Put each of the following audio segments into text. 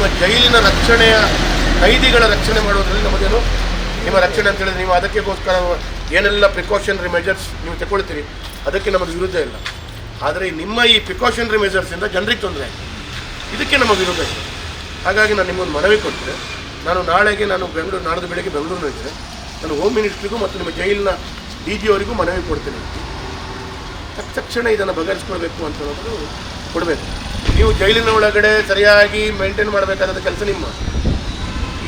ನಿಮ್ಮ ಜೈಲಿನ ರಕ್ಷಣೆಯ ಕೈದಿಗಳ ರಕ್ಷಣೆ ಮಾಡೋದ್ರಲ್ಲಿ ನಮಗೇನು ನಿಮ್ಮ ರಕ್ಷಣೆ ಅಂತ ಹೇಳಿದ್ರೆ ನೀವು ಅದಕ್ಕೆಗೋಸ್ಕರ ಏನೆಲ್ಲ ಪ್ರಿಕಾಷನರಿ ಮೆಜರ್ಸ್ ನೀವು ತಗೊಳ್ತೀರಿ, ಅದಕ್ಕೆ ನಮಗೆ ವಿರುದ್ಧ ಇಲ್ಲ. ಆದರೆ ನಿಮ್ಮ ಈ ಪ್ರಿಕಾಷನರಿ ಮೆಜರ್ಸಿಂದ ಜನರಿಗೆ ತೊಂದರೆ ಇದಕ್ಕೆ ನಮಗೆ ವಿರೋಧ ಇದೆ ಹಾಗಾಗಿ ನಾನು ನಿಮ್ಮೊಂದು ಮನವಿ ಕೊಟ್ಟರೆ ನಾನು ನಾಳೆಗೆ ನಾನು ಬೆಂಗಳೂರು, ನಾಡ್ದು ಬೆಳಗ್ಗೆ ಬೆಂಗಳೂರಿನಲ್ಲಿದ್ದರೆ ನಾನು ಹೋಮ್ ಮಿನಿಸ್ಟ್ರಿಗೂ ಮತ್ತು ನಿಮ್ಮ ಜೈಲಿನ ಡಿ ಜಿ ಅವರಿಗೂ ಮನವಿ ಕೊಡ್ತೇನೆ. ತಕ್ಷ- ತಕ್ಷಣ ಇದನ್ನು ಬಗೆಹರಿಸ್ಕೊಳ್ಬೇಕು ಅಂತ ಹೇಳೋದು ಕೊಡಬೇಕು. ನೀವು ಜೈಲಿನ ಒಳಗಡೆ ಸರಿಯಾಗಿ ಮೇಂಟೈನ್ ಮಾಡಬೇಕಾದ ಕೆಲಸ ನಿಮ್ಮ.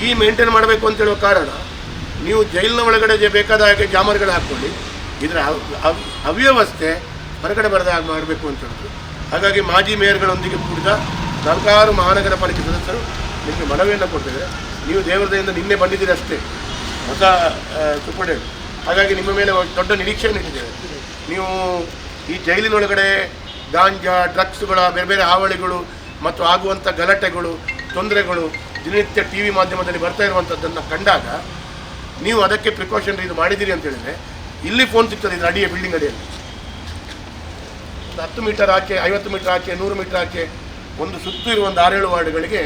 ಈ ಮೇಂಟೈನ್ ಮಾಡಬೇಕು ಅಂತ ಹೇಳುವ ಕಾರಣ ನೀವು ಜೈಲಿನ ಒಳಗಡೆ ಬೇಕಾದ ಹಾಗೆ ಜಾಮರ್ಗಳು ಹಾಕ್ಕೊಳ್ಳಿ. ಇದರ ಅವ್- ಅವ್- ಅವ್ಯವಸ್ಥೆ ಹೊರಗಡೆ ಬರದ ಹಾಗೆ ಮಾಡಬೇಕು ಅಂತ ಹೇಳಿದ್ರು. ಹಾಗಾಗಿ ಮಾಜಿ ಮೇಯರ್ಗಳೊಂದಿಗೆ ಕೂಡಿದ ನಾಲ್ಕಾರು ಮಹಾನಗರ ಪಾಲಿಕೆ ಸದಸ್ಯರು ನಿಮಗೆ ಮನವಿಯನ್ನು ಕೊಡ್ತೇವೆ ನೀವು ದೇವರದಿಂದ ನಿನ್ನೆ ಬಂದಿದ್ದೀರಿ ಅಷ್ಟೇ. ಹೊಸ ಸೂಪರ್ಡೆಂಟ್ ಹಾಗಾಗಿ ನಿಮ್ಮ ಮೇಲೆ ದೊಡ್ಡ ನಿರೀಕ್ಷೆಯನ್ನು ಇಟ್ಟಿದ್ದೇವೆ. ನೀವು ಈ ಜೈಲಿನೊಳಗಡೆ ಗಾಂಜಾ, ಡ್ರಗ್ಸ್ಗಳ, ಬೇರೆ ಬೇರೆ ಹಾವಳಿಗಳು ಮತ್ತು ಆಗುವಂಥ ಗಲಾಟೆಗಳು, ತೊಂದರೆಗಳು ದಿನನಿತ್ಯ ಟಿ ವಿ ಮಾಧ್ಯಮದಲ್ಲಿ ಬರ್ತಾ ಇರುವಂಥದ್ದನ್ನು ಕಂಡಾಗ ನೀವು ಅದಕ್ಕೆ ಪ್ರಿಕಾಷನ್ ಇದು ಮಾಡಿದ್ದೀರಿ ಅಂತ ಹೇಳಿದ್ರೆ, ಇಲ್ಲಿ ಫೋನ್ ಸಿಗ್ತದೆ ಇದು ಅಡಿಯ ಬಿಲ್ಡಿಂಗ್ ಅಡಿಯಲ್ಲಿ. ಒಂದು ಹತ್ತು ಮೀಟರ್ ಆಚೆ, ಐವತ್ತು ಮೀಟರ್ ಆಚೆ, ನೂರು ಮೀಟರ್ ಆಚೆ, ಒಂದು ಸುತ್ತು ಇರುವ ಒಂದು ಆರೇಳು ವಾರ್ಡ್ಗಳಿಗೆ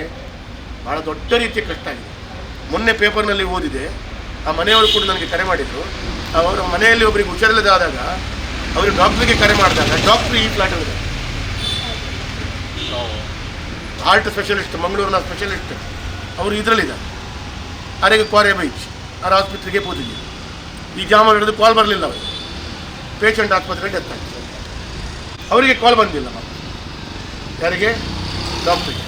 ಭಾಳ ದೊಡ್ಡ ರೀತಿಯ ಕಷ್ಟ ಆಗಿದೆ. ಮೊನ್ನೆ ಪೇಪರ್ನಲ್ಲಿ ಓದಿದೆ, ಆ ಮನೆಯವರು ಕೂಡ ನನಗೆ ಕರೆ ಮಾಡಿದರು. ಅವರ ಮನೆಯಲ್ಲಿ ಒಬ್ಬರಿಗೆ ಹುಷಾರಿಲ್ಲದಾದಾಗ ಅವರು ಡಾಕ್ಟ್ರಿಗೆ ಕರೆ ಮಾಡಿದಾಗ ಡಾಕ್ಟ್ರು ಈ ಫ್ಲಾಟಲ್ಲಿದೆ ಹಾರ್ಟ್ ಸ್ಪೆಷಲಿಸ್ಟ್ ಮಂಗಳೂರಿನ ಸ್ಪೆಷಲಿಸ್ಟ್ ಅವರು ಇದರಲ್ಲಿದ್ದಾರೆ ಅರೆಗೆ ಕ್ವಾರೆ ಬೈಚ್ ಅವ್ರ ಆಸ್ಪತ್ರೆಗೆ ಹೋದಿದ್ದೆ ಈ ಜಾಮ ಹಿಡಿದು ಕಾಲ್ ಬರಲಿಲ್ಲ ಅವರು. ಪೇಷಂಟ್ ಆಸ್ಪತ್ರೆಗೆ ಡೆತ್ ಆಗ್ತದೆ ಅವರಿಗೆ ಕಾಲ್ ಬಂದಿಲ್ಲ. ಯಾರಿಗೆ? ಡಾಕ್ಟ್ರಿಗೆ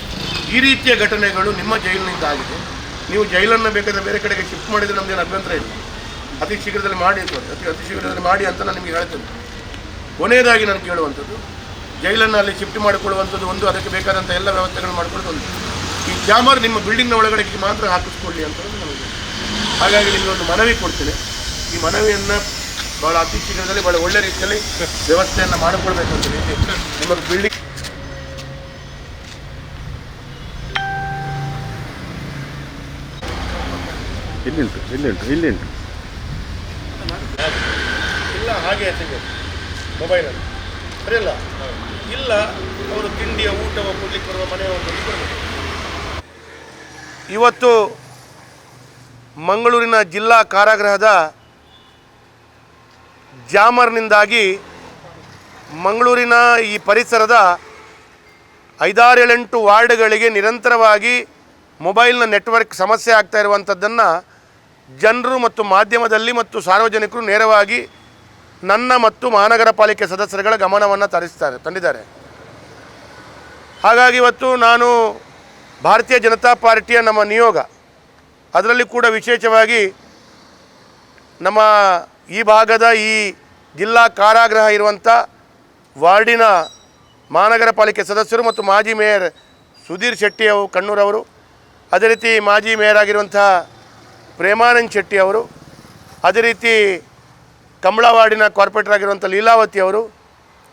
ಈ ರೀತಿಯ ಘಟನೆಗಳು ನಿಮ್ಮ ಜೈಲಿನಿಂದ ಆಗಿದೆ. ನೀವು ಜೈಲನ್ನು ಬೇಕಾದರೆ ಬೇರೆ ಕಡೆಗೆ ಶಿಫ್ಟ್ ಮಾಡಿದರೆ ನಮಗೇನು ಅಭ್ಯಂತರ ಇಲ್ಲ. ಅತಿ ಶೀಘ್ರದಲ್ಲಿ ಮಾಡಿ ಅಂತ ಅತಿ ಅತಿ ಶೀಘ್ರದಲ್ಲಿ ಮಾಡಿ ಅಂತ ನಾನು ನಿಮಗೆ ಹೇಳ್ತೇನೆ. ಕೊನೆಯದಾಗಿ ನಾನು ಕೇಳುವಂಥದ್ದು ಜೈಲನ್ನು ಅಲ್ಲಿ ಶಿಫ್ಟ್ ಮಾಡಿಕೊಳ್ಳುವಂಥದ್ದು ಒಂದು ಅದಕ್ಕೆ ಬೇಕಾದಂಥ ಎಲ್ಲ ವ್ಯವಸ್ಥೆಗಳು ಮಾಡಿಕೊಳ್ಳೋದು ಒಂದು. ಈ ಕ್ಯಾಮರ್ ನಿಮ್ಮ ಬಿಲ್ಡಿಂಗ್ನ ಒಳಗಡೆ ಮಾತ್ರ ಹಾಕಿಸ್ಕೊಳ್ಳಿ ಅಂತ ನನಗೆ ನಮಗೆ ಹಾಗಾಗಿ ನಿಮಗೆ ಒಂದು ಮನವಿ ಕೊಡ್ತೇನೆ. ಈ ಮನವಿಯನ್ನು ಭಾಳ ಅತಿ ಶೀಘ್ರದಲ್ಲಿ ಭಾಳ ಒಳ್ಳೆ ರೀತಿಯಲ್ಲಿ ವ್ಯವಸ್ಥೆಯನ್ನು ಮಾಡಿಕೊಳ್ಬೇಕಂತ ರೀತಿ ನಿಮ್ಮ ಬಿಲ್ಡಿಂಗ್ ಇಲ್ಲಿ ಉಂಟು ಇಲ್ಲಿ ಉಂಟು ಇಲ್ಲ ಹಾಗೆ ಸಿಗುತ್ತೆ ಮೊಬೈಲಲ್ಲಿ. ಸರಿಯಲ್ಲ? ಇಲ್ಲ ಅವರು ತಿಂಡಿಯ ಊಟವ ಕೊಡ್ಲಿಕ್ಕೆ ಬರುವ ಮನೆಯ ಇವತ್ತು ಮಂಗಳೂರಿನ ಜಿಲ್ಲಾ ಕಾರಾಗೃಹದ ಜಾಮರ್ನಿಂದಾಗಿ ಮಂಗಳೂರಿನ ಈ ಪರಿಸರದ ಐದಾರೇಳೆಂಟು ವಾರ್ಡ್ಗಳಿಗೆ ನಿರಂತರವಾಗಿ ಮೊಬೈಲ್ನ ನೆಟ್ವರ್ಕ್ ಸಮಸ್ಯೆ ಆಗ್ತಾ ಇರುವಂಥದ್ದನ್ನು ಜನರು ಮತ್ತು ಮಾಧ್ಯಮದಲ್ಲಿ ಮತ್ತು ಸಾರ್ವಜನಿಕರು ನೇರವಾಗಿ ನನ್ನ ಮತ್ತು ಮಹಾನಗರ ಪಾಲಿಕೆ ಸದಸ್ಯರುಗಳ ಗಮನವನ್ನು ತರಿಸ್ತಾರೆ, ತಂದಿದ್ದಾರೆ. ಹಾಗಾಗಿ ಇವತ್ತು ನಾನು ಭಾರತೀಯ ಜನತಾ ಪಾರ್ಟಿಯ ನಮ್ಮ ನಿಯೋಗ, ಅದರಲ್ಲಿ ಕೂಡ ವಿಶೇಷವಾಗಿ ನಮ್ಮ ಈ ಭಾಗದ ಈ ಜಿಲ್ಲಾ ಕಾರಾಗೃಹ ಇರುವಂಥ ವಾರ್ಡಿನ ಮಹಾನಗರ ಪಾಲಿಕೆ ಸದಸ್ಯರು ಮತ್ತು ಮಾಜಿ ಮೇಯರ್ ಸುಧೀರ್ ಶೆಟ್ಟಿ ಅವರು ಕಣ್ಣೂರವರು ಅದೇ ರೀತಿ ಮಾಜಿ ಮೇಯರ್ ಆಗಿರುವಂಥ ಪ್ರೇಮಾನಂದ್ ಶೆಟ್ಟಿ ಅವರು, ಅದೇ ರೀತಿ ಕಮಲ ವಾರ್ಡಿನ ಕಾರ್ಪೊರೇಟರ್ ಆಗಿರುವಂಥ ಲೀಲಾವತಿ ಅವರು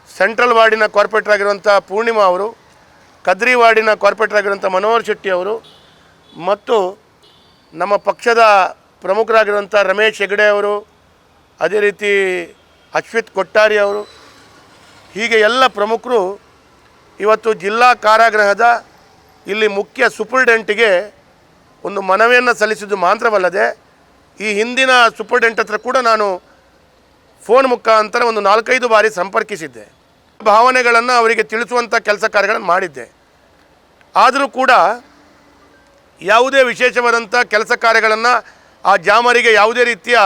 ಸೆಂಟ್ರಲ್ ವಾರ್ಡಿನ ಕಾರ್ಪೊರೇಟರ್ ಆಗಿರುವಂಥ ಪೂರ್ಣಿಮಾ ಅವರು ಕದ್ರಿ ವಾರ್ಡಿನ ಕಾರ್ಪೊರೇಟರ್ ಆಗಿರುವಂಥ ಮನೋಹರ್ ಶೆಟ್ಟಿ ಅವರು ಮತ್ತು ನಮ್ಮ ಪಕ್ಷದ ಪ್ರಮುಖರಾಗಿರುವಂಥ ರಮೇಶ್ ಹೆಗಡೆ ಅವರು, ಅದೇ ರೀತಿ ಅಶ್ವಿತ್ ಕೊಟ್ಟಾರಿ ಅವರು, ಹೀಗೆ ಎಲ್ಲ ಪ್ರಮುಖರು ಇವತ್ತು ಜಿಲ್ಲಾ ಕಾರಾಗೃಹದ ಇಲ್ಲಿ ಮುಖ್ಯ ಸೂಪರ್ಡೆಂಟಿಗೆ ಒಂದು ಮನವಿಯನ್ನು ಸಲ್ಲಿಸಿದ್ದು ಮಾತ್ರವಲ್ಲದೆ ಈ ಹಿಂದಿನ ಸೂಪರ್ಡೆಂಟ್ ಹತ್ರ ಕೂಡ ನಾನು ಫೋನ್ ಮುಖಾಂತರ ಒಂದು ನಾಲ್ಕೈದು ಬಾರಿ ಸಂಪರ್ಕಿಸಿದ್ದೆ. ಭಾವನೆಗಳನ್ನು ಅವರಿಗೆ ತಿಳಿಸುವಂಥ ಕೆಲಸ ಕಾರ್ಯಗಳನ್ನು ಮಾಡಿದ್ದೆ. ಆದರೂ ಕೂಡ ಯಾವುದೇ ವಿಶೇಷವಾದಂಥ ಕೆಲಸ ಕಾರ್ಯಗಳನ್ನು ಆ ಜಾಮರಿಗೆ ಯಾವುದೇ ರೀತಿಯ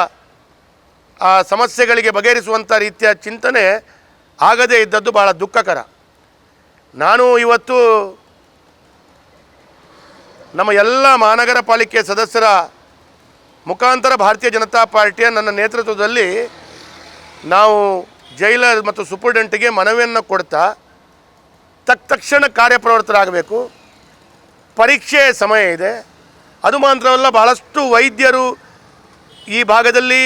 ಆ ಸಮಸ್ಯೆಗಳಿಗೆ ಬಗೆಹರಿಸುವಂಥ ರೀತಿಯ ಚಿಂತನೆ ಆಗದೇ ಇದ್ದದ್ದು ಭಾಳ ದುಃಖಕರ. ನಾನು ಇವತ್ತು ನಮ್ಮ ಎಲ್ಲ ಮಹಾನಗರ ಪಾಲಿಕೆ ಸದಸ್ಯರ ಮುಖಾಂತರ ಭಾರತೀಯ ಜನತಾ ಪಾರ್ಟಿಯ ನನ್ನ ನೇತೃತ್ವದಲ್ಲಿ ನಾವು ಜೈಲರ್ ಮತ್ತು ಸೂಪರ್ಡೆಂಟ್ಗೆ ಮನವಿಯನ್ನು ಕೊಡ್ತಾ ತಕ್ ತಕ್ಷಣ ಕಾರ್ಯಪ್ರವೃತ್ತರಾಗಬೇಕು. ಪರೀಕ್ಷೆ ಸಮಯ ಇದೆ. ಅದು ಮಾತ್ರವಲ್ಲ ಬಹಳಷ್ಟು ವೈದ್ಯರು ಈ ಭಾಗದಲ್ಲಿ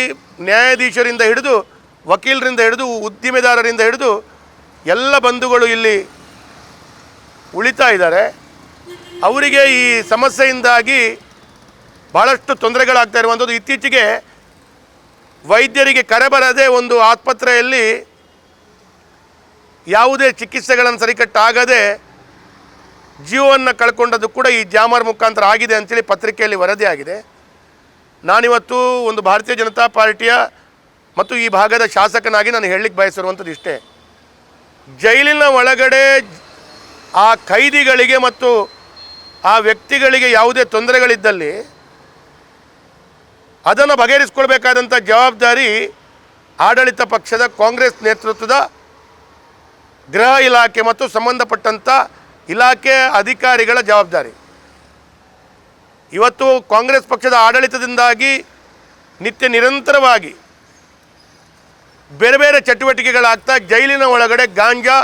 ನ್ಯಾಯಾಧೀಶರಿಂದ ಹಿಡಿದು, ವಕೀಲರಿಂದ ಹಿಡಿದು, ಉದ್ದಿಮೆದಾರರಿಂದ ಹಿಡಿದು ಎಲ್ಲ ಬಂಧುಗಳು ಇಲ್ಲಿ ಉಳಿತಾ ಇದ್ದಾರೆ. ಅವರಿಗೆ ಈ ಸಮಸ್ಯೆಯಿಂದಾಗಿ ಭಾಳಷ್ಟು ತೊಂದರೆಗಳಾಗ್ತಾ ಇರುವಂಥದ್ದು. ಇತ್ತೀಚೆಗೆ ವೈದ್ಯರಿಗೆ ಕರೆ ಬರದೇ ಒಂದು ಆಸ್ಪತ್ರೆಯಲ್ಲಿ ಯಾವುದೇ ಚಿಕಿತ್ಸೆಗಳನ್ನು ಸರಿಕಟ್ಟಾಗದೆ ಜೀವವನ್ನು ಕಳ್ಕೊಂಡದ್ದು ಕೂಡ ಈ ಜಾಮರ್ ಮುಖಾಂತರ ಆಗಿದೆ ಅಂತೇಳಿ ಪತ್ರಿಕೆಯಲ್ಲಿ ವರದಿ ಆಗಿದೆ. ನಾನಿವತ್ತು ಒಂದು ಭಾರತೀಯ ಜನತಾ ಪಾರ್ಟಿಯ ಮತ್ತು ಈ ಭಾಗದ ಶಾಸಕನಾಗಿ ನಾನು ಹೇಳಲಿಕ್ಕೆ ಬಯಸಿರುವಂಥದ್ದು ಇಷ್ಟೇ. ಜೈಲಿನ ಒಳಗಡೆ ಆ ಖೈದಿಗಳಿಗೆ ಮತ್ತು ಆ ವ್ಯಕ್ತಿಗಳಿಗೆ ಯಾವುದೇ ತೊಂದರೆಗಳಿದ್ದಲ್ಲಿ ಅದನ್ನು ಬಗೆಹರಿಸ್ಕೊಳ್ಬೇಕಾದಂಥ ಜವಾಬ್ದಾರಿ ಆಡಳಿತ ಪಕ್ಷದ ಕಾಂಗ್ರೆಸ್ ನೇತೃತ್ವದ ಗೃಹ ಇಲಾಖೆ ಮತ್ತು ಸಂಬಂಧಪಟ್ಟಂಥ ಇಲಾಖೆ ಅಧಿಕಾರಿಗಳ ಜವಾಬ್ದಾರಿ. ಇವತ್ತು ಕಾಂಗ್ರೆಸ್ ಪಕ್ಷದ ಆಡಳಿತದಿಂದಾಗಿ ನಿತ್ಯ ನಿರಂತರವಾಗಿ ಬೇರೆ ಬೇರೆ ಚಟುವಟಿಕೆಗಳಾಗ್ತಾ ಜೈಲಿನ ಒಳಗಡೆ ಗಾಂಜಾ,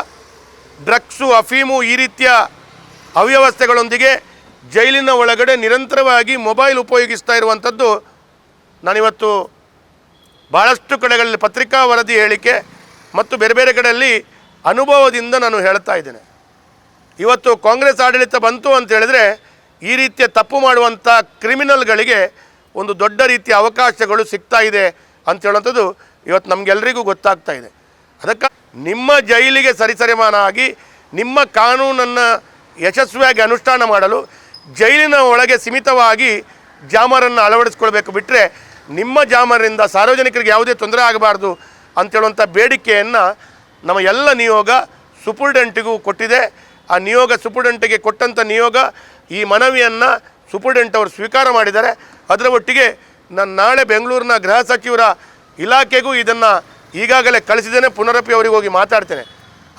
ಡ್ರಗ್ಸು, ಅಫೀಮು ಈ ರೀತಿಯ ಅವ್ಯವಸ್ಥೆಗಳೊಂದಿಗೆ ಜೈಲಿನ ಒಳಗಡೆ ನಿರಂತರವಾಗಿ ಮೊಬೈಲ್ ಉಪಯೋಗಿಸ್ತಾ ಇರುವಂಥದ್ದು ನಾನಿವತ್ತು ಭಾಳಷ್ಟು ಕಡೆಗಳಲ್ಲಿ ಪತ್ರಿಕಾ ವರದಿ ಹೇಳಿಕೆ ಮತ್ತು ಬೇರೆ ಬೇರೆ ಕಡೆಯಲ್ಲಿ ಅನುಭವದಿಂದ ನಾನು ಹೇಳ್ತಾ ಇದ್ದೇನೆ. ಇವತ್ತು ಕಾಂಗ್ರೆಸ್ ಆಡಳಿತ ಬಂತು ಅಂತ ಹೇಳಿದ್ರೆ ಈ ರೀತಿಯ ತಪ್ಪು ಮಾಡುವಂಥ ಕ್ರಿಮಿನಲ್ಗಳಿಗೆ ಒಂದು ದೊಡ್ಡ ರೀತಿಯ ಅವಕಾಶಗಳು ಸಿಗ್ತಾ ಇದೆ ಅಂತ ಹೇಳುವಂಥದ್ದು ಇವತ್ತು ನಮಗೆಲ್ಲರಿಗೂ ಗೊತ್ತಾಗ್ತಾ ಇದೆ. ಅದಕ್ಕೆ ನಿಮ್ಮ ಜೈಲಿಗೆ ಸರಿಸರಿಮಾನ ಆಗಿ ನಿಮ್ಮ ಕಾನೂನನ್ನು ಯಶಸ್ವಿಯಾಗಿ ಅನುಷ್ಠಾನ ಮಾಡಲು ಜೈಲಿನ ಒಳಗೆ ಸೀಮಿತವಾಗಿ ಜಾಮರನ್ನು ಅಳವಡಿಸ್ಕೊಳ್ಬೇಕು ಬಿಟ್ಟರೆ ನಿಮ್ಮ ಜಾಮರಿಂದ ಸಾರ್ವಜನಿಕರಿಗೆ ಯಾವುದೇ ತೊಂದರೆ ಆಗಬಾರ್ದು ಅಂತೇಳುವಂಥ ಬೇಡಿಕೆಯನ್ನು ನಮ್ಮ ಎಲ್ಲ ನಿಯೋಗ ಸುಪುರ್ಡೆಂಟಿಗೂ ಕೊಟ್ಟಿದೆ. ಆ ನಿಯೋಗ ಸುಪುರ್ಡೆಂಟಿಗೆ ಕೊಟ್ಟಂಥ ನಿಯೋಗ ಈ ಮನವಿಯನ್ನು ಸುಪುರ್ಡೆಂಟ್ ಅವರು ಸ್ವೀಕಾರ ಮಾಡಿದ್ದಾರೆ. ಅದರ ಒಟ್ಟಿಗೆ ನಾನು ನಾಳೆ ಬೆಂಗಳೂರಿನ ಗೃಹ ಸಚಿವರ ಇಲಾಖೆಗೂ ಇದನ್ನು ಈಗಾಗಲೇ ಕಳಿಸಿದ್ದೇನೆ, ಪುನರಪಿ ಅವರಿಗೆ ಹೋಗಿ ಮಾತಾಡ್ತೇನೆ.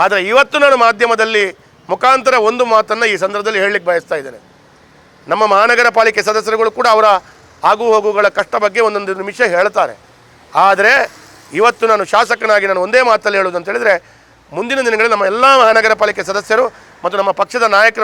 ಆದರೆ ಇವತ್ತು ನಾನು ಮಾಧ್ಯಮದಲ್ಲಿ ಮುಖಾಂತರ ಒಂದು ಮಾತನ್ನು ಈ ಸಂದರ್ಭದಲ್ಲಿ ಹೇಳಲಿಕ್ಕೆ ಬಯಸ್ತಾ ಇದ್ದೇನೆ. ನಮ್ಮ ಮಹಾನಗರ ಪಾಲಿಕೆ ಸದಸ್ಯರುಗಳು ಕೂಡ ಅವರ ಆಗು ಹೋಗುಗಳ ಕಷ್ಟ ಬಗ್ಗೆ ಒಂದೊಂದು ನಿಮಿಷ ಹೇಳ್ತಾರೆ. ಆದರೆ ಇವತ್ತು ನಾನು ಶಾಸಕನಾಗಿ ನಾನು ಒಂದೇ ಮಾತಲ್ಲಿ ಹೇಳೋದು ಅಂತ ಹೇಳಿದರೆ ಮುಂದಿನ ದಿನಗಳಲ್ಲಿ ನಮ್ಮ ಎಲ್ಲ ಮಹಾನಗರ ಪಾಲಿಕೆ ಸದಸ್ಯರು ಮತ್ತು ನಮ್ಮ ಪಕ್ಷದ ನಾಯಕರ